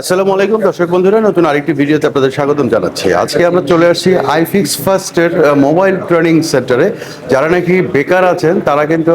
আসসালামু আলাইকুম, দর্শক বন্ধুরা, নতুন আরেকটি ভিডিওতে আপনাদের স্বাগতম জানাচ্ছি। আজকে আমরা চলে আসছি আইফিক্স ফার্স্টের মোবাইল ট্রেনিং সেন্টারে যারা নাকি বেকার আছেন, তারা কিন্তু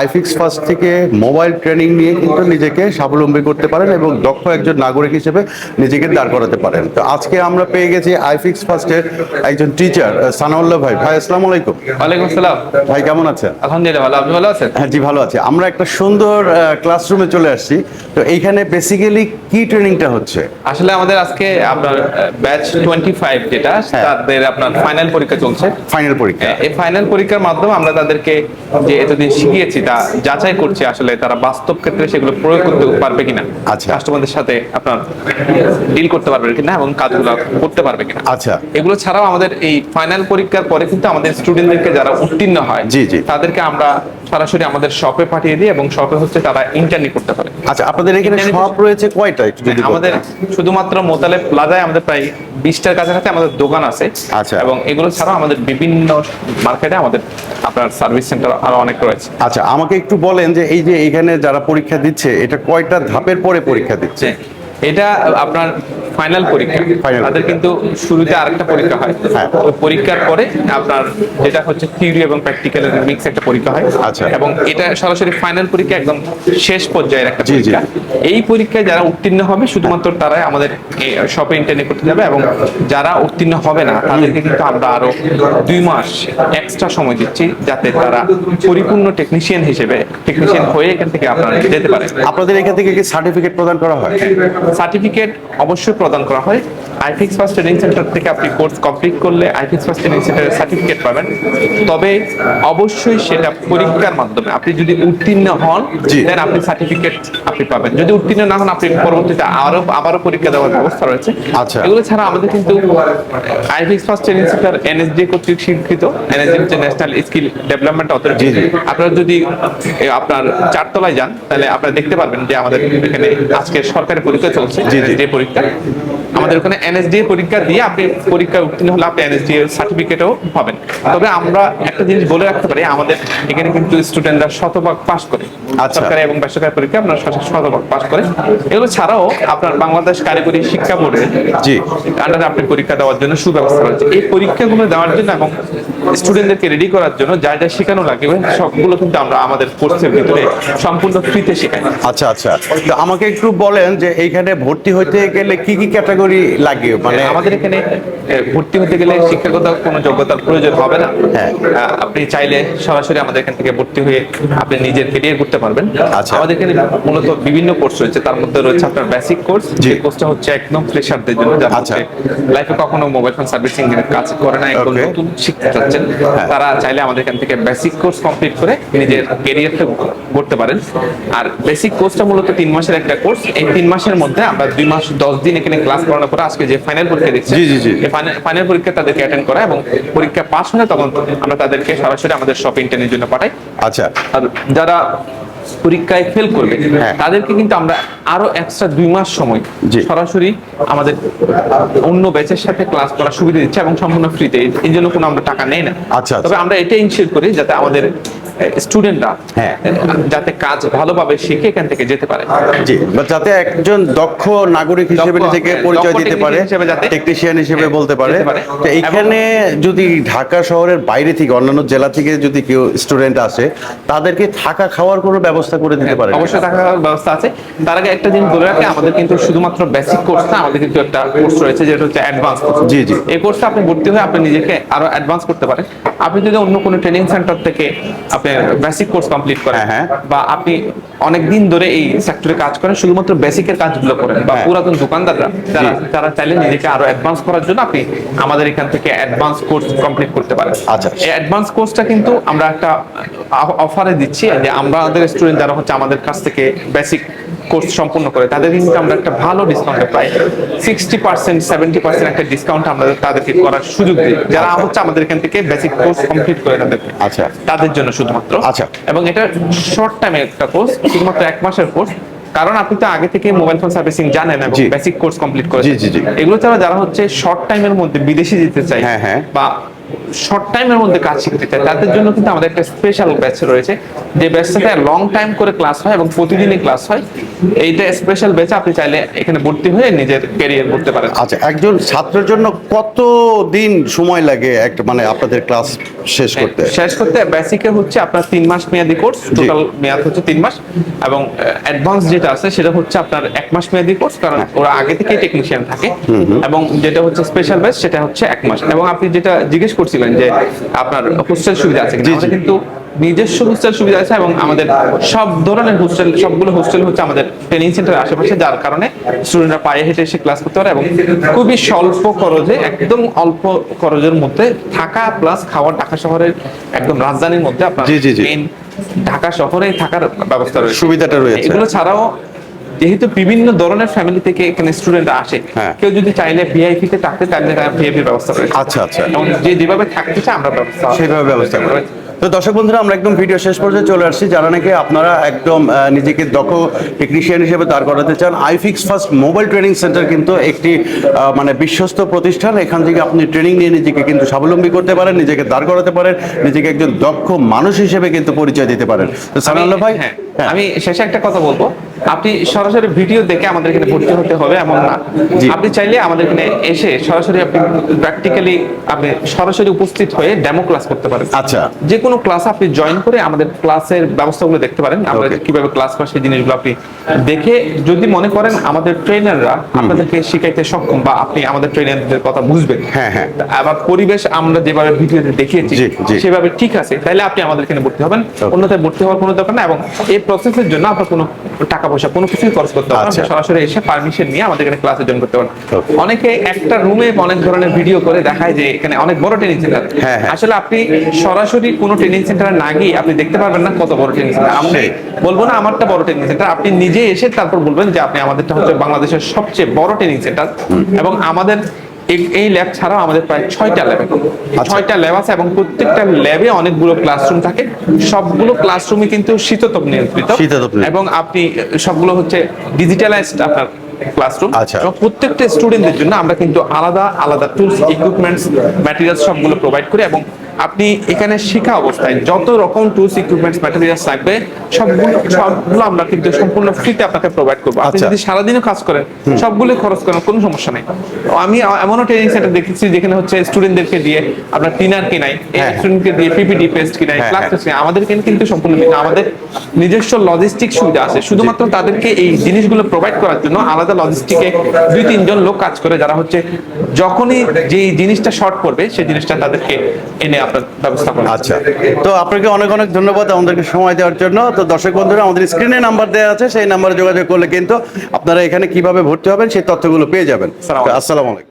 আইফিক্স ফার্স্ট থেকে মোবাইল ট্রেনিং নিয়ে কিন্তু নিজেকে স্বাবলম্বী করতে পারেন এবং দক্ষ একজন নাগরিক হিসেবে নিজেকে দাঁড় করাতে পারেন। তো আজকে আমরা পেয়ে গেছি আইফিক্স ফার্স্টের একজন টিচার সানাউল্লাহ ভাই। ভাই আসসালামু আলাইকুম। ওয়ালাইকুম আসসালাম। ভাই কেমন আছেন? আলহামদুলিল্লাহ ভালো। আপনি ভালো আছেন? হ্যাঁ জি ভালো আছি। আমরা একটা সুন্দর ক্লাসরুমে চলে আসছি। তো এইখানে বেসিক্যালি কি ট্রেনিংটা হচ্ছে? আসলে আমাদের আজকে আপনার ব্যাচ টোয়েন্টি ফাইভ যেটা হ্যাঁ। তাদের আপনার ফাইনাল পরীক্ষা চলছে। ফাইনাল পরীক্ষা। এই ফাইনাল পরীক্ষার মাধ্যমে আমরা তাদেরকে যে এতদিন শিখিয়েছি তা যাচাই করছি আসলে তারা বাস্তব ক্ষেত্রে সেগুলো প্রয়োগ করতে পারবে কিনা আচ্ছা। কাস্টমারদের সাথে আপনার ডিল করতে পারবে কিনা এবং কাজগুলো করতে পারবে কিনা আচ্ছা এগুলো ছাড়াও আমাদের এই ফাইনাল পরীক্ষার পরে কিন্তু আমাদের স্টুডেন্টদেরকে যারা উত্তীর্ণ হয় জি, জি। তাদেরকে আমরা সরাসরি আমাদের শপে পাঠিয়ে দিই এবং শপে হচ্ছে তারা ইন্টারনি করতে পারে। আচ্ছা আপনাদের এখানে শপ রয়েছে কয়টা যদি আমাদের শুধুমাত্র মোতালে প্লাজায় আমাদের প্রায় বিশটার কাছাকাছি আমাদের দোকান আছে। আচ্ছা। এবং এগুলো ছাড়াও আমাদের বিভিন্ন মার্কেটে আমাদের আপনার সার্ভিস সেন্টার আরও অনেক রয়েছে। আচ্ছা আমাকে একটু বলেন যে এই যে এখানে যারা পরীক্ষা দিচ্ছে এটা কয়টা ধাপের পরে পরীক্ষা দিচ্ছে? এটা আপনার ফাইনাল পরীক্ষা। তাদের কিন্তু শুরুতে আরেকটা পরীক্ষা হয়। হ্যাঁ। ওই পরীক্ষার পরে আপনার যেটা হচ্ছে থিওরি এবং প্র্যাকটিক্যালের মিক্স একটা পরীক্ষা হয়। আচ্ছা। এবং এটা সরাসরি ফাইনাল পরীক্ষা একদম শেষ পর্যায়ের একটা। পরীক্ষা। এই পরীক্ষায় যারা উত্তীর্ণ হবে শুধুমাত্র তারাই আমাদের শপে ইন্টারনেট করতে যাবে এবং যারা উত্তীর্ণ হবে না তাদেরকে কিন্তু আমরা আরও দুই মাস এক্সট্রা সময় দিচ্ছি যাতে তারা পরিপূর্ণ টেকনিশিয়ান হিসেবে টেকনিশিয়ান হয়ে এখান থেকে আপনারা যেতে পারে আপনাদের এখান থেকে কি সার্টিফিকেট প্রদান করা হয়? সার্টিফিকেট অবশ্যই প্রদান করা হয়। আইফিক্স ফার্স্ট ট্রেনিং সেন্টার থেকে আপনি কোর্স কমপ্লিট করলে আইফিক্স ফার্স্ট ট্রেনিং সেন্টারের সার্টিফিকেট পাবেন। তবে অবশ্যই সেটা পরীক্ষার মাধ্যমে। আপনি যদি উত্তীর্ণ হন দেন আপনি সার্টিফিকেট আপনি পাবেন। যদি উত্তীর্ণ না হন আপনি পরবর্তীতে আরও আবারও পরীক্ষা দেওয়ার ব্যবস্থা রয়েছে। আচ্ছা। এগুলো ছাড়া আমাদের কিন্তু iFix first training centre NSD কর্তৃক স্বীকৃত। এনএসডি হচ্ছে ন্যাশনাল স্কিল ডেভেলপমেন্ট অথরিটি। আপনারা যদি আপনার চারতলায় যান তাহলে আপনারা দেখতে পারবেন যে আমাদের এখানে আজকে সরকারি পরীক্ষা চলছে। জি। পরীক্ষা। আমাদের ওখানে এনএসডি পরীক্ষা দিয়ে আপনি পরীক্ষা উত্তীর্ণ হলে আপনি এনএসডি এর সার্টিফিকেটও পাবেন তবে আমরা একটা জিনিস বলে রাখতে পারি আমাদের এখানে কিন্তু স্টুডেন্টরা শতভাগ পাস করে আচ্ছা। সরকারি এবং বেসরকারি পরীক্ষা আপনার শত- শতভাগ পাস করে এগুলো ছাড়াও আপনার বাংলাদেশ কারিগরি শিক্ষা বোর্ডের জি। আন্ডারে আপনি পরীক্ষা দেওয়ার জন্য সুব্যবস্থা রয়েছে এই পরীক্ষাগুলো দেওয়ার জন্য এবং স্টুডেন্টদেরকে রেডি করার জন্য যা যা শেখানো লাগবে সবগুলো কিন্তু আমরা আমাদের কোর্সের ভিতরে সম্পূর্ণ ফ্রিতে শেখাই আচ্ছা আচ্ছা তো আমাকে একটু বলেন যে এইখানে ভর্তি হতে গেলে কি কি ক্যাটাগরি লাগে মানে মানে আমাদের এখানে ভর্তি হতে গেলে শিক্ষাগত কোনো যোগ্যতার প্রয়োজন হবে না হ্যাঁ। আপনি চাইলে সরাসরি আমাদের এখান থেকে ভর্তি হয়ে আপনি নিজের কেরিয়ার করতে পারবেন আচ্ছা। আমাদের এখানে মূলত বিভিন্ন কোর্স রয়েছে তার মধ্যে রয়েছে আপনার বেসিক কোর্স। যে কোর্সটা হচ্ছে একদম ফ্রেশারদের জন্য যারা আচ্ছা। লাইফে কখনো মোবাইল ফোন সার্ভিসিং এর কাজ করে না একদম নতুন শিখতে চাচ্ছেন হ্যাঁ। তারা চাইলে আমাদের এখান থেকে বেসিক কোর্স কমপ্লিট করে নিজের কেরিয়ারটা করতে পারেন আর বেসিক কোর্সটা মূলত তিন মাসের একটা কোর্স এই তিন মাসের মধ্যে আমরা দুই মাস দশ দিন এখানে ক্লাস করানোর পরে আজকে যে ফাইনাল পরীক্ষা দিচ্ছে জি, জি, জি। ফাইনাল পরীক্ষা তাদেরকে অ্যাটেন্ড করা এবং পরীক্ষা পাস হলে তখন আমরা তাদেরকে সরাসরি আমাদের শপ ট্রেনের জন্য পাঠাই আচ্ছা আর যারা পরীক্ষায় ফেল করবে। হ্যাঁ। তাদেরকে কিন্তু আমরা আরও এক্সট্রা দুই মাস সময় সরাসরি আমাদের অন্য ব্যাচের সাথে ক্লাস করার সুবিধা দিচ্ছে এবং সম্পূর্ণ ফ্রিতে এই জন্য কোনো আমরা টাকা নেই না। আচ্ছা, আচ্ছা। তবে আমরা এটা ইনশিওর করি যাতে আমাদের স্টুডেন্টরা হ্যাঁ। যাতে কাজ ভালোভাবে শিখে এখান থেকে যেতে পারে। জি যাতে একজন দক্ষ নাগরিক হিসেবে নিজেকে হ্যাঁ, পরিচয় দিতে পারে টেকনিশিয়ান হিসেবে বলতে পারে। এখানে যদি ঢাকা শহরের বাইরে থেকে অন্যান্য জেলা থেকে যদি কেউ স্টুডেন্ট আসে তাদেরকে থাকা খাওয়ার কোনো ব্যবস্থা করে দিতে পারে। অবশ্যই থাকার ব্যবস্থা আছে। তার আগে একটা জিনিস বলে রাখি আমাদের কিন্তু শুধুমাত্র বেসিক কোর্স না আমাদের কিন্তু একটা কোর্স রয়েছে যেটা হচ্ছে অ্যাডভান্স কোর্স জি, জি। এই কোর্সটা আপনি ভর্তি হয়ে আপনি নিজেকে আরও অ্যাডভান্স করতে পারেন। আপনি যদি অন্য কোনো ট্রেনিং সেন্টার থেকে আপনি বেসিক কোর্স কমপ্লিট করেন হ্যাঁ, হ্যাঁ। বা আপনি অনেক দিন ধরে এই সেক্টরে কাজ করেন শুধুমাত্র বেসিকের কাজগুলো করেন বা হ্যাঁ। পুরাতন দোকানদাররা যারা তারা চাইলে নিজেকে আরও অ্যাডভান্স করার জন্য আপনি আমাদের এখান থেকে অ্যাডভান্স কোর্স কমপ্লিট করতে পারেন আচ্ছা। এই অ্যাডভান্স কোর্সটা কিন্তু আমরা একটা অফারে দিচ্ছি যে আমরা আমাদের স্টুডেন্ট যারা হচ্ছে আমাদের কাছ থেকে বেসিক কোর্স সম্পূর্ণ করে তাদের কিন্তু আমরা একটা ভালো ডিসকাউন্টে পাই সিক্সটি পার্সেন্ট সেভেন্টি পার্সেন্ট একটা ডিসকাউন্ট আমরা তাদেরকে করার সুযোগ দিই যারা হচ্ছে আমাদের এখান থেকে বেসিক কোর্স কমপ্লিট করে তাদেরকে আচ্ছা। তাদের জন্য শুধুমাত্র আচ্ছা। এবং এটা শর্ট টাইমের একটা কোর্স শুধুমাত্র এক মাসের কোর্স কারণ আপনি তো আগে থেকে মোবাইল ফোন সার্ভিসিং জানেন এবং। বেসিক কোর্স কমপ্লিট করেছেন। এগুলো ছাড়া যারা হচ্ছে শর্ট টাইমের মধ্যে বিদেশে যেতে চাই হ্যাঁ, হ্যাঁ। বা শর্ট টাইমের মধ্যে কাজ শিখতে চায়। তাদের জন্য কিন্তু আমাদের একটা স্পেশাল ব্যাচ রয়েছে। যে ব্যাচটাতে লং টাইম করে ক্লাস হয় এবং প্রতিদিনই ক্লাস হয় এইটা স্পেশাল ব্যাচে আপনি চাইলে এখানে ভর্তি হয়ে নিজের ক্যারিয়ার করতে পারেন। আচ্ছা একজন ছাত্রের জন্য কত দিন সময় লাগে একটা মানে আপনাদের ক্লাস শেষ করতে? শেষ করতে বেসিকে হচ্ছে আপনার তিন মাস মেয়াদি কোর্স টোটাল মেয়াদ হচ্ছে তিন মাস এবং অ্যাডভান্স যেটা আছে সেটা হচ্ছে আপনার এক মাস মেয়াদি কোর্স কারণ ওরা আগে থেকেই টেকনিশিয়ান থাকে এবং যেটা হচ্ছে স্পেশাল ব্যাচ সেটা হচ্ছে এক মাস। এবং আপনি যেটা জিজ্ঞেস করছিলেন যে আপনার হোস্টেল সুবিধা আছে কিনা। কিন্তু নিজস্ব হোস্টেল সুবিধা আছে এবং আমাদের সব ধরনের হোস্টেল সবগুলো হোস্টেল হচ্ছে আমাদের ট্রেনিং সেন্টারের আশেপাশে যার কারণে স্টুডেন্টরা পায়ে হেঁটে এসে ক্লাস করতে পারে এবং খুবই স্বল্প খরচে একদম অল্প খরচের মধ্যে থাকা প্লাস খাওয়া ঢাকা শহরের একদম রাজধানীর মধ্যে আপনার। ঢাকা শহরে থাকার ব্যবস্থা রয়েছে। সুবিধাটা রয়েছে। এগুলো ছাড়াও যেহেতু বিভিন্ন ধরনের ফ্যামিলি থেকে এখানে স্টুডেন্ট আসে হ্যাঁ। কেউ যদি চাইলে ভিআইপি তে থাকতে তাহলে ভিআইপির ব্যবস্থা করে আচ্ছা আচ্ছা। এবং যে যেভাবে থাকতে চায় আমরা ব্যবস্থা সেইভাবে ব্যবস্থা করে। তো দর্শক বন্ধুরা আমরা একদম ভিডিও শেষ পর্যন্ত চলে আসছি। যারা নাকি আপনারা একদম নিজেকে দক্ষ টেকনিশিয়ান হিসেবে দাঁড় করাতে চান iFix first mobile training centre কিন্তু একটি মানে বিশ্বস্ত প্রতিষ্ঠান। এখান থেকে আপনি ট্রেনিং নিয়ে নিজেকে কিন্তু স্বাবলম্বী করতে পারেন নিজেকে দাঁড় করাতে পারেন নিজেকে একজন দক্ষ মানুষ হিসেবে কিন্তু পরিচয় দিতে পারেন। তো সানাল্লাহ ভাই। হ্যাঁ। আমি শেষে একটা কথা বলব। আপনি সরাসরি ভিডিও দেখে আমাদের এখানে ভর্তি হতে হবে এমন না। আপনি চাইলে আমাদের এখানে এসে সরাসরি আপনি প্র্যাকটিক্যালি আপনি সরাসরি উপস্থিত হয়ে ডেমো ক্লাস করতে পারেন। আচ্ছা। যে কোনো ক্লাস আপনি জয়েন করে আমাদের ক্লাসের ব্যবস্থাগুলো দেখতে পারেন। আমরা কীভাবে ক্লাস করা সেই জিনিসগুলো আপনি দেখে যদি মনে করেন আমাদের ট্রেনাররা আপনাদেরকে শিখাইতে সক্ষম বা আপনি আমাদের ট্রেনারদের কথা বুঝবেন। হ্যাঁ, হ্যাঁ। আবার পরিবেশ আমরা যেভাবে ভিডিওতে দেখিয়েছি। সেভাবে ঠিক আছে। তাহলে আপনি আমাদের এখানে ভর্তি হবেন। অন্যথায় ভর্তি হওয়ার কোনো দরকার না এবং এই প্রসেসের জন্য আপনার কোনো টাকা পয়সা কোনো কিছুই খরচ করতে হবে না। আচ্ছা। সরাসরি এসে পারমিশন নিয়ে আমাদের এখানে ক্লাসে জয়েন করতে পারেন অনেকে একটা রুমে অনেক ধরনের ভিডিও করে দেখায় যে এখানে অনেক বড় ট্রেনিং সেন্টার হ্যাঁ, হ্যাঁ। আসলে আপনি সরাসরি কোনো ট্রেনিং সেন্টারে না গিয়ে আপনি দেখতে পারবেন না কত বড় ট্রেনিং সেন্টার আমি বলব না আমারটা বড় ট্রেনিং সেন্টার আপনি নিজে এসে তারপর বলবেন যে আপনি আমাদেরটা হচ্ছে বাংলাদেশের সবচেয়ে বড় ট্রেনিং সেন্টার এবং আমাদের এই- ল্যাব ছাড়াও আমাদের প্রায় ছয়টা ল্যাব ছয়টা ল্যাব আছে এবং প্রত্যেকটা ল্যাবে অনেকগুলো ক্লাসরুম থাকে। সবগুলো ক্লাসরুমে কিন্তু শীততাপ নিয়ন্ত্রিত। এবং আপনি সবগুলো হচ্ছে ডিজিটালাইজড আপনার ক্লাসরুম আচ্ছা। এবং প্রত্যেকটা স্টুডেন্টদের জন্য আমরা কিন্তু আলাদা আলাদা টুলস ইকুইপমেন্টস ম্যাটেরিয়ালস সবগুলো প্রোভাইড করি এবং আপনি এখানে শেখা অবস্থায় যত রকম টুলস ইকুইপমেন্টস ম্যাটেরিয়ালস লাগবে সবগুলো সবগুলো আমরা কিন্তু সম্পূর্ণ ফ্রিতে আপনাকে প্রোভাইড করব আপনি আচ্ছা। যদি সারাদিনও কাজ করেন সবগুলো খরচ করেন কোনো সমস্যা নেই আমি এমনও ট্রেনিং সেন্টার দেখেছি যেখানে হচ্ছে স্টুডেন্টদেরকে দিয়ে আপনার টিনার কিনাই। স্টুডেন্টকে দিয়ে পিপিটি পেস্ট কিনাই ক্লাস। টেস্ট কিনাই আমাদের কিন্তু সম্পূর্ণ। আমাদের নিজস্ব লজিস্টিক সুবিধা আছে শুধুমাত্র তাদেরকে এই জিনিসগুলো প্রোভাইড করার জন্য আলাদা লজিস্টিকে দুই তিনজন লোক কাজ করে যারা হচ্ছে যখনই যে জিনিসটা শর্ট পড়বে সেই জিনিসটা তাদেরকে এনে আপনার ব্যবস্থা আচ্ছা। তো আপনাকে অনেক অনেক ধন্যবাদ আমাদেরকে সময় দেওয়ার জন্য। তো দর্শক বন্ধুরা আমাদের স্ক্রিনে নাম্বার দেওয়া আছে সেই নাম্বারে যোগাযোগ করলে কিন্তু আপনারা এখানে কীভাবে ভর্তি হবেন সেই তথ্যগুলো পেয়ে যাবেন। আসসালামু আলাইকুম।